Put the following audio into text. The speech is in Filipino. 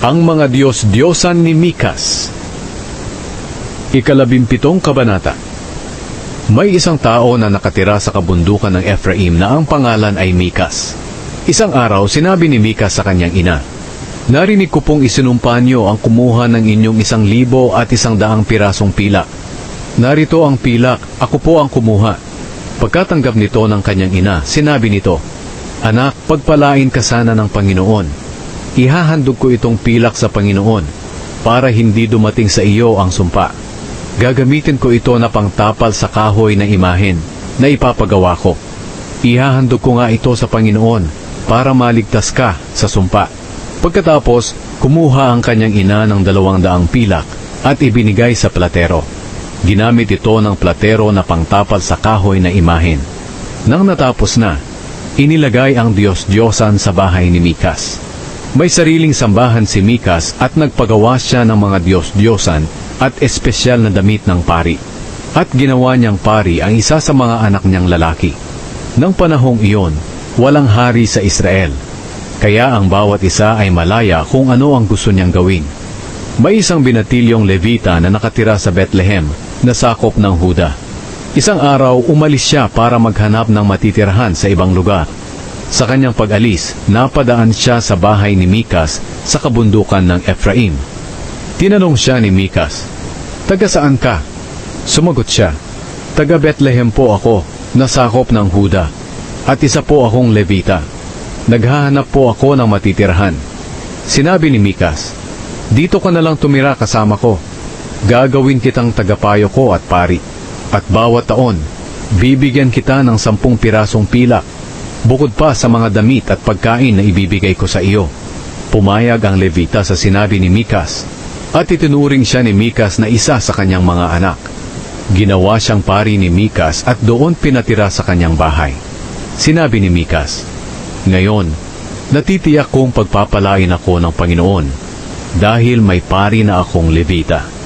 Ang mga Diyos-Diyosan ni Mikas Ikalabimpitong Kabanata May isang tao na nakatira sa kabundukan ng Ephraim na ang pangalan ay Mikas. Isang araw, sinabi ni Mikas sa kanyang ina, Narinig ko pong isinumpa niyo ang kumuha ng inyong isang libo at isang daang pirasong pilak. Narito ang pilak, ako po ang kumuha. Pagkatanggap nito ng kanyang ina, sinabi nito, Anak, pagpalain ka sana ng Panginoon. Ihahandog ko itong pilak sa Panginoon para hindi dumating sa iyo ang sumpa. Gagamitin ko ito na pangtapal sa kahoy na imahen na ipapagawa ko. Ihahandog ko nga ito sa Panginoon para maligtas ka sa sumpa. Pagkatapos, kumuha ang kanyang ina ng dalawang daang pilak at ibinigay sa platero. Ginamit ito ng platero na pangtapal sa kahoy na imahen. Nang natapos na, inilagay ang Diyos-Diyosan sa bahay ni Mikas. May sariling sambahan si Mikas at nagpagawa siya ng mga Diyos-Diyosan at espesyal na damit ng pari. At ginawa niyang pari ang isa sa mga anak niyang lalaki. Nang panahong iyon, walang hari sa Israel. Kaya ang bawat isa ay malaya kung ano ang gusto niyang gawin. May isang binatilyong Levita na nakatira sa Bethlehem na sakop ng Huda. Isang araw, umalis siya para maghanap ng matitirahan sa ibang lugar. Sa kanyang pag-alis, napadaan siya sa bahay ni Mikas sa kabundukan ng Ephraim. Tinanong siya ni Mikas, Taga saan ka? Sumagot siya, Taga Bethlehem po ako, nasakop ng Huda, at isa po akong Levita. Naghahanap po ako ng matitirahan. Sinabi ni Mikas, Dito ka na lang tumira kasama ko. Gagawin kitang tagapayo ko at pari. At bawat taon, bibigyan kita ng sampung pirasong pilak bukod pa sa mga damit at pagkain na ibibigay ko sa iyo. Pumayag ang Levita sa sinabi ni Mikas, at itinuring siya ni Mikas na isa sa kanyang mga anak. Ginawa siyang pari ni Mikas at doon pinatira sa kanyang bahay. Sinabi ni Mikas, Ngayon, natitiyak kong pagpapalain ako ng Panginoon dahil may pari na akong Levita.